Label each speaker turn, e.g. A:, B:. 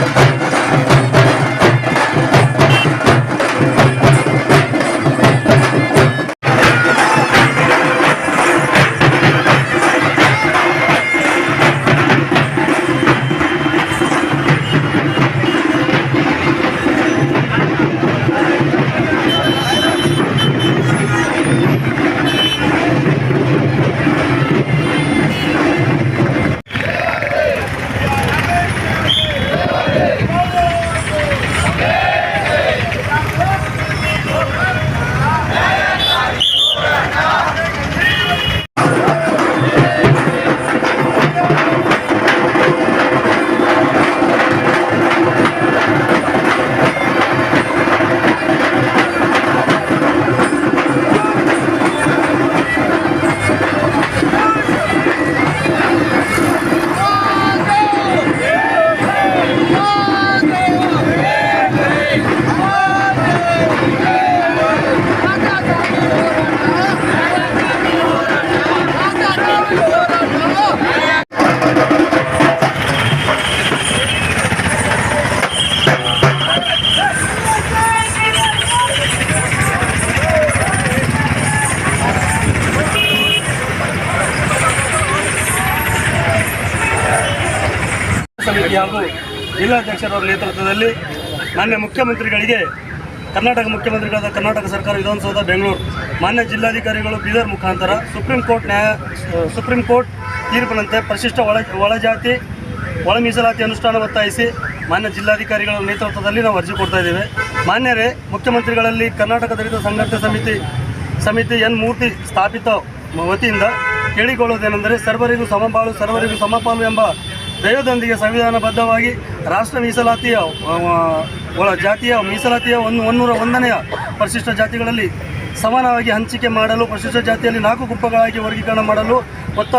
A: Thank you. ಸಮಿತಿ ಹಾಗೂ ಜಿಲ್ಲಾಧ್ಯಕ್ಷರವರ ನೇತೃತ್ವದಲ್ಲಿ ಮಾನ್ಯ ಮುಖ್ಯಮಂತ್ರಿಗಳಿಗೆ, ಕರ್ನಾಟಕ ಮುಖ್ಯಮಂತ್ರಿಗಳಾದ ಕರ್ನಾಟಕ ಸರ್ಕಾರ ವಿಧಾನಸೌಧ, ಬೆಂಗಳೂರು, ಮಾನ್ಯ ಜಿಲ್ಲಾಧಿಕಾರಿಗಳು ಬೀದರ್ ಮುಖಾಂತರ ಸುಪ್ರೀಂ ಕೋರ್ಟ್ ನ್ಯಾಯ, ಸುಪ್ರೀಂ ಕೋರ್ಟ್ ತೀರ್ಪಿನಂತೆ ಪರಿಶಿಷ್ಟ ಒಳ, ಒಳಜಾತಿ ಒಳ ಮೀಸಲಾತಿ ಅನುಷ್ಠಾನ ಒತ್ತಾಯಿಸಿ ಮಾನ್ಯ ಜಿಲ್ಲಾಧಿಕಾರಿಗಳ ನೇತೃತ್ವದಲ್ಲಿ ನಾವು ಅರ್ಜಿ ಕೊಡ್ತಾ ಇದ್ದೇವೆ. ಮಾನ್ಯರೇ, ಮುಖ್ಯಮಂತ್ರಿಗಳಲ್ಲಿ ಕರ್ನಾಟಕ ದಲಿತ ಸಂಘರ್ಷ ಸಮಿತಿ ಸಮಿತಿ ಎನ್ ಮೂರ್ತಿ ಸ್ಥಾಪಿತ ವತಿಯಿಂದ ಕೇಳಿಕೊಳ್ಳೋದೇನೆಂದರೆ ಸರ್ವರಿಗೂ ಸಮಪಾಲು ಸರ್ವರಿಗೂ ಸಮಪಾಲು ಎಂಬ ಧ್ಯೇಯದೊಂದಿಗೆ ಸಂವಿಧಾನಬದ್ಧವಾಗಿ ರಾಷ್ಟ್ರ ಮೀಸಲಾತಿಯ ಒಳ ಜಾತಿಯ ಮೀಸಲಾತಿಯ ಒಂದು ಒನ್ನೂರ ಒಂದನೆಯ ಪರಿಶಿಷ್ಟ ಜಾತಿಗಳಲ್ಲಿ ಸಮಾನವಾಗಿ ಹಂಚಿಕೆ ಮಾಡಲು, ಪರಿಶಿಷ್ಟ ಜಾತಿಯಲ್ಲಿ ನಾಲ್ಕು ಗುಂಪುಗಳಾಗಿ ವರ್ಗೀಕರಣ ಮಾಡಲು ಒತ್ತಾಯ